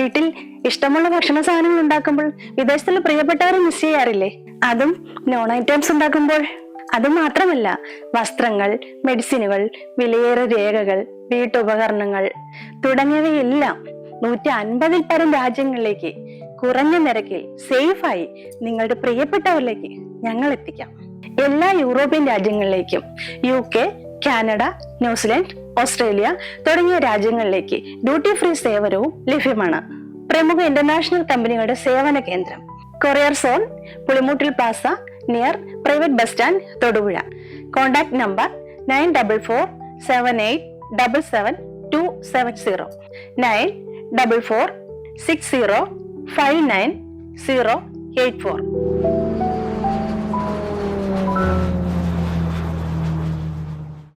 വീട്ടിൽ ഇഷ്ടമുള്ള ഭക്ഷണ സാധനങ്ങൾ ഉണ്ടാക്കുമ്പോൾ വിദേശത്തുള്ള പ്രിയപ്പെട്ടവരെ മിസ് ചെയ്യാറില്ലേ? അതും നോൺ ഐറ്റംസ് ഉണ്ടാക്കുമ്പോൾ. അത് മാത്രമല്ല വസ്ത്രങ്ങൾ മെഡിസിനുകൾ വിലയേറെ രേഖകൾ വീട്ടുപകരണങ്ങൾ തുടങ്ങിയവയെല്ലാം നൂറ്റി അൻപതിൽ പരം രാജ്യങ്ങളിലേക്ക് കുറഞ്ഞ നിരക്കിൽ സേഫായി നിങ്ങളുടെ പ്രിയപ്പെട്ടവരിലേക്ക് ഞങ്ങൾ എത്തിക്കാം എല്ലാ യൂറോപ്യൻ രാജ്യങ്ങളിലേക്കും U K Canada New Zealand Australia തുടങ്ങിയ രാജ്യങ്ങളിലേക്ക് ഡ്യൂട്ടി ഫ്രീ സേവനവും ലഭ്യമാണ്. പ്രമുഖ ഇന്റർനാഷണൽ കമ്പനികളുടെ സേവന കേന്ദ്രം courier zone Pulimoottil plaza near private bus stand Thodupuzha. Contact number nine double four seven eight double seven two seven zero nine double four six zero five nine zero eight four